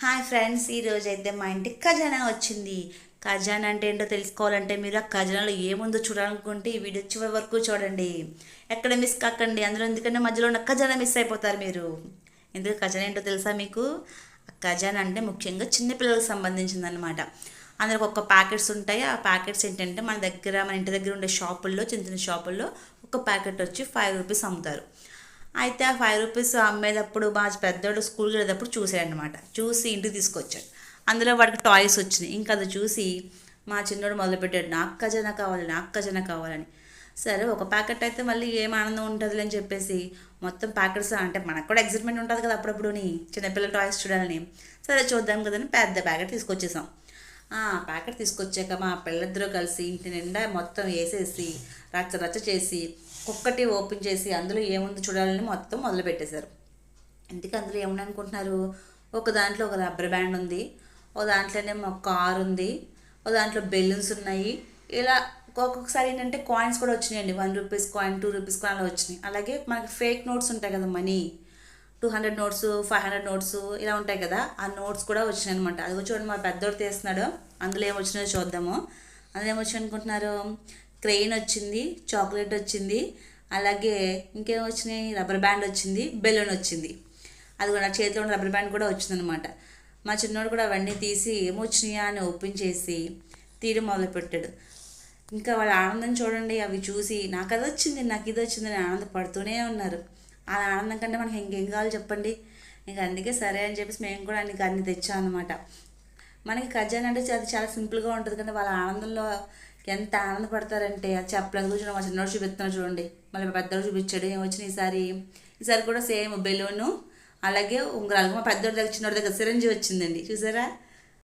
Hi friends ఈరోజు అయితే మా ఇంటికి ఖజానా వచ్చింది. ఖజానా అంటే ఏంటో తెలుసుకోవాలంటే మీరు ఆ ఖజానాలో ఏముందో చూడాలనుకుంటే ఈ వీడియో చివరి వరకు చూడండి. ఎక్కడ మిస్ కాకండి అందులో ఎందుకంటే మధ్యలో ఉన్న ఖజానా మిస్ అయిపోతారు మీరు. ఎందుకు ఖజానా ఏంటో తెలుసా మీకు? ఖజానా అంటే ముఖ్యంగా చిన్నపిల్లలకు సంబంధించిందనమాట అందులో ఒక్క ప్యాకెట్స్ ఉంటాయి. ఆ ప్యాకెట్స్ ఏంటంటే మన దగ్గర మన ఇంటి దగ్గర ఉండే షాపుల్లో చిన్న చిన్న షాపుల్లో ఒక ప్యాకెట్ వచ్చి ఫైవ్ రూపీస్ అమ్ముతారు. అయితే ఆ ఫైవ్ రూపీస్ అమ్మేటప్పుడు మా పెద్దోడు స్కూల్కి వెళ్ళేటప్పుడు చూసాడనమాట చూసి ఇంటికి తీసుకొచ్చాడు. అందులో వాడికి టాయ్స్ వచ్చినాయి. ఇంకా అది చూసి మా చిన్నోడు మొదలుపెట్టాడు. నాకు ఖజానా కావాలి నాకు ఖజానా కావాలని. సరే ఒక ప్యాకెట్ అయితే మళ్ళీ ఏం ఆనందం ఉంటుంది అని చెప్పేసి మొత్తం ప్యాకెట్స్ అంటే మనకు కూడా ఎగ్జైట్మెంట్ ఉంటుంది కదా అప్పుడప్పుడుని. చిన్నపిల్లల టాయ్స్ చూడాలని. సరే చూద్దాం కదని పెద్ద ప్యాకెట్ తీసుకొచ్చేసాం. ప్యాకెట్ తీసుకొచ్చాక మా పిల్లలిద్దరూ కలిసి ఇంటి నిండా మొత్తం వేసేసి రచ్చ రచ్చ చేసి ఒక్కటి ఓపెన్ చేసి అందులో ఏముంది చూడాలని మొత్తం మొదలు పెట్టేశారు ఇంటికి అందులో ఏముంది అనుకుంటున్నారు? ఒక దాంట్లో ఒక రబ్బర్ బ్యాండ్ ఉంది ఒక దాంట్లోనేమో కార్ ఉంది ఒక దాంట్లో బెలూన్స్ ఉన్నాయి. ఇలా ఒక్కొక్కసారి ఏంటంటే కాయిన్స్ కూడా వచ్చినాయండి. One rupees coin two rupees coin అలా వచ్చినాయి. అలాగే మనకి ఫేక్ నోట్స్ ఉంటాయి కదా money. Two hundred notes five hundred notes ఇలా ఉంటాయి కదా ఆ నోట్స్ కూడా వచ్చినాయి అనమాట అది చూడండి మా పెద్దోడు తీస్తున్నాడు. అందులో ఏమొచ్చినాయో చూద్దాము. అందులో ఏమొచ్చాయనుకుంటున్నారు క్రెయిన్ వచ్చింది చాక్లెట్ వచ్చింది అలాగే ఇంకేం వచ్చినాయి? రబ్బర్ బ్యాండ్ వచ్చింది బెలూన్ వచ్చింది. అది కూడా నా చేతిలో ఉన్న రబ్బర్ బ్యాండ్ కూడా వచ్చిందనమాట మా చిన్నోడు కూడా అవన్నీ తీసి ఏమొచ్చినాయా అని ఓపెన్ చేసి తీయడం మొదలుపెట్టాడు. ఇంకా వాళ్ళ ఆనందం చూడండి అవి చూసి నాకు అది వచ్చింది నాకు ఇది వచ్చింది అని ఆనందపడుతూనే ఉన్నారు. ఆ ఆనందం కంటే మనకి ఇంకేం కావాలి చెప్పండి? ఇంక అందుకే సరే అని చెప్పేసి మేము కూడా అన్ని అన్ని తెచ్చాం అనమాట మనకి ఖజాన్ అంటే అది చాలా సింపుల్గా ఉంటుంది కానీ వాళ్ళ ఆనందంలో ఎంత ఆనందపడతారంటే అది చెప్పలేదు కూర్చొని మా చిన్నోడు చూపిస్తున్నాడు చూడండి. మళ్ళీ పెద్దోడు చూపించాడు. ఏం వచ్చినాయి ఈసారి ఈసారి కూడా సేమ్ బెలూను అలాగే ఉంగరాలు. మా పెద్దోడు దగ్గర చిన్నోడి దగ్గర సిరంజి వచ్చిందండి. చూసారా?